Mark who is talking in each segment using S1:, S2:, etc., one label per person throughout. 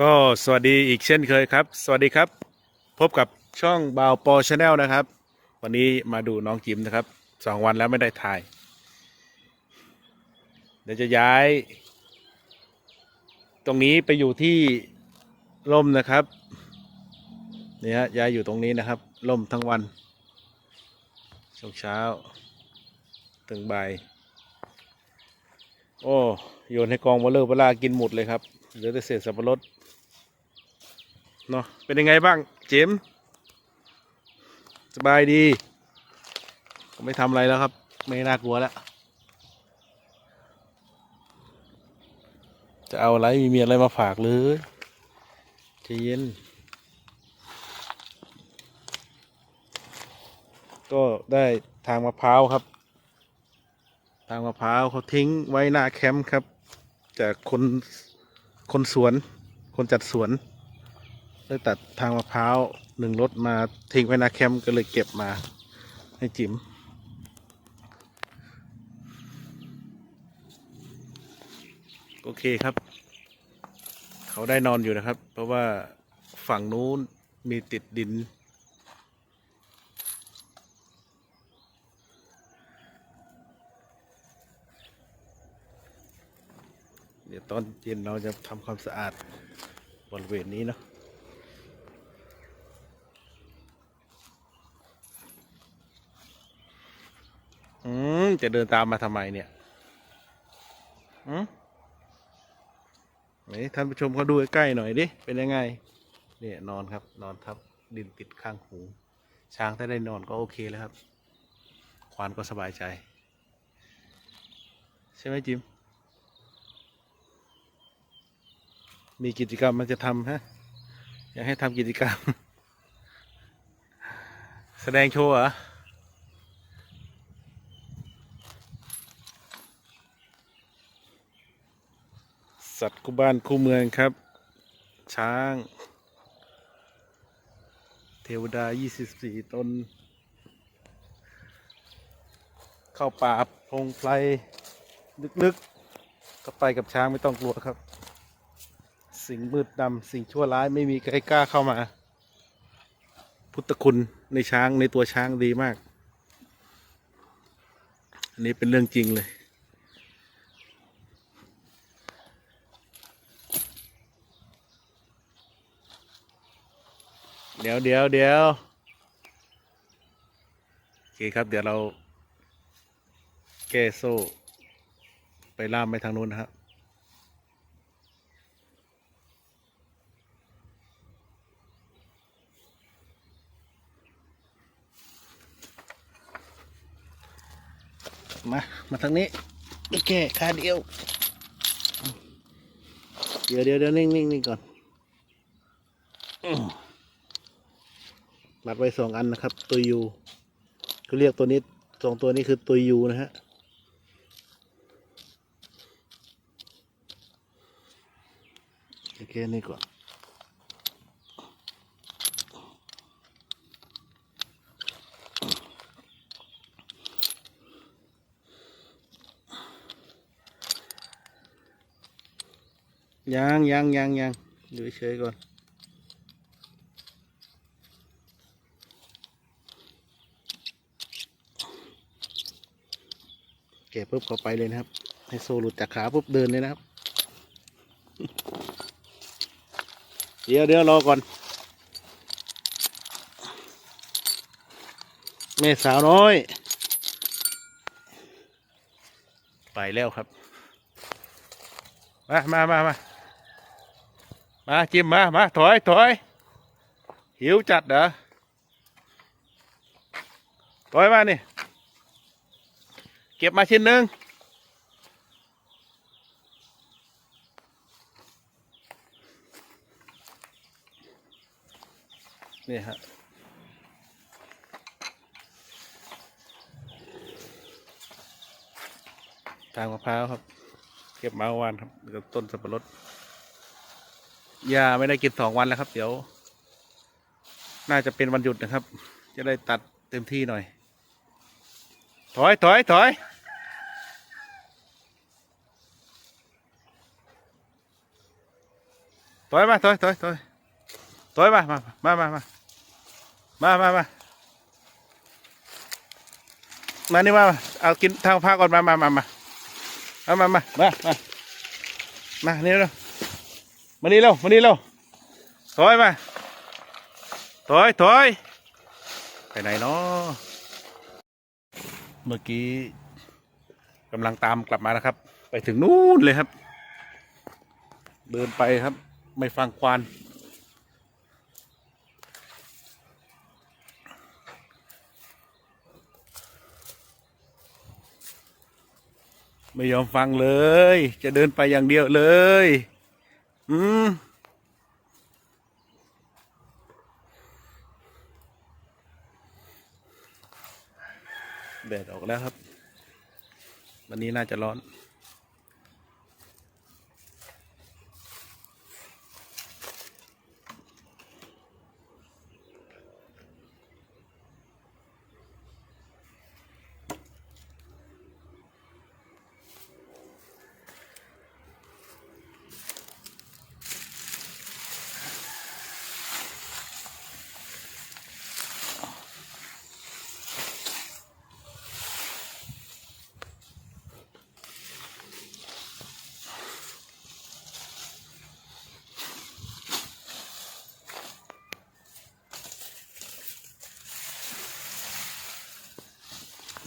S1: ก็สวัสดีอีกเช่นเคยครับ สวัสดีครับ พบกับช่องบาวปอชาแนลนะครับ วันนี้มาดูน้องจิมนะครับสองวันแล้วไม่ได้ถ่าย เดี๋ยวจะย้าย ตรงนี้ไปอยู่ที่ร่มนะครับนี่ฮะย้ายอยู่ตรงนี้นะครับร่มทั้งวันช่วงเช้า ถึงบ่ายโอ้โยนให้กองวอลเลอร์เวลากินหมดเลยครับ เหลือแต่เศษสับปะรดเนาะเป็นยังไงบ้าง เจมส์สบายดีไม่ทำอะไรแล้วครับ ไม่น่ากลัวแล้ว จะเอาอะไรมีเมียอะไรมาฝากเลยใจเย็น ก็ได้ทางมะพร้าวครับ ทางมะพร้าวเขาทิ้งไว้หน้าแคมป์ครับ จากคน คนสวน คนจัดสวนได้ตัดทางมะพร้าวหนึ่งรถมาทิ้งไว้นาแคมป์ก็เลยเก็บมาให้จิ๋มโอเคครับ เขาได้นอนอยู่นะครับ เพราะว่าฝั่งนู้นมีติดดิน เดี๋ยว ตอนเย็นเราจะทำความสะอาดบริเวณนี้เนาะอืมจะเดินตามมาทำไมเนี่ยอืมไหนท่านผู้ชมเขาดูใกล้ๆหน่อยดิ เป็นยังไง เนี่ยนอนครับ นอนทับดินติดข้างหู ช้างถ้าได้นอนก็โอเคแล้วครับ ควานก็สบายใจ ใช่ไหมจิม มีกิจกรรมมันจะทำฮะ อยากให้ทำกิจกรรม แสดงโชว์เหรอสัตว์คู่บ้านคู่เมืองครับ ช้าง เทวดา 24 ตน เข้าป่าพงไพรลึกๆก็ไปกับช้างไม่ต้องกลัวครับ สิ่งมืดดำสิ่งชั่วร้ายไม่มีใครกล้าเข้ามา พุทธคุณในช้างในตัวช้างดีมาก อันนี้เป็นเรื่องจริงเลยเดี๋ยวเดี๋ยวเดี๋ยวโอเคครับ เดี๋ยวเราแก้โซ่ ไปล่ามไปทางนู้นนะครับ มา มาทางนี้ โอเคขาเดียว เดี๋ยวเดี๋ยวเดี๋ยวนิ่งนิ่งนิ่งก่อน มัดไว้สองอันนะครับ ตัวยูเขาเรียกตัวนี้สองตัวนี้คือตัวยูนะฮะโอเคนี่ก่อน ยังยังยังยังอยู่เฉยก่อนเก็บปุ๊บเขาไปเลยนะครับ ให้โซหลุดจากขาปุ๊บเดินเลยนะครับ เดี๋ยวเดี๋ยวรอก่อน แม่สาวน้อย ไปแล้วครับ มามามามา มาจิ้มมา มา ถอยถอยหิวจัดเหรอถอยมานี่ เก็บมาชิ้นหนึ่งนี่ฮะทางมะพร้าวครับ เก็บมาเมื่อวานครับกับต้นสับปะรด ยาไม่ได้กินสองวันแล้วครับ เดี๋ยว น่าจะเป็นวันหยุดนะครับ จะได้ตัดเต็มที่หน่อย ถอยถอยถอยถอยมาถอยถอยถอยถอยมามามามามามามามามานี่มามาเอากินทางพาก่อนมามามามาเอามามามามามานี่เร็ว มานี่เร็วมานี่เร็วถอยมาถอยถอยไปไหนเนาะเมื่อกี้กำลังตามกลับมานะครับ ไปถึงนู่นเลยครับ เดินไปครับ ไม่ฟังควานไม่ยอมฟังเลย จะเดินไปอย่างเดียวเลย อืมแดดออกแล้วครับ วันนี้น่าจะร้อน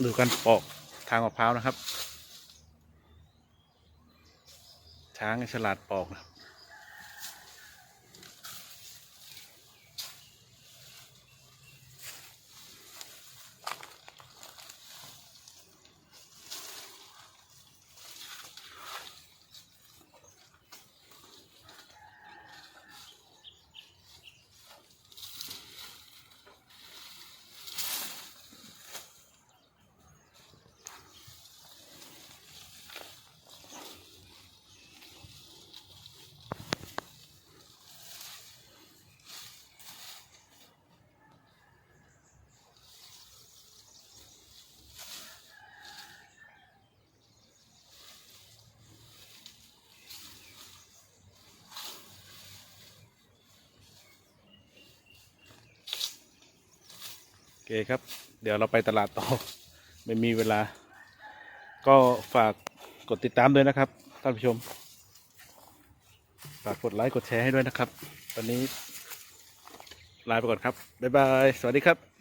S1: ดูกันปอกทางมะพร้าวนะครับ ช้างฉลาดปอกนะครับ เคครับ เดี๋ยวเราไปตลาดต่อ ไม่มีเวลา ก็ฝากกดติดตามด้วยนะครับ ท่านผู้ชม ฝากกดไลค์กดแชร์ให้ด้วยนะครับ ตอนนี้ลาไปก่อนครับ บ๊ายบาย สวัสดีครับ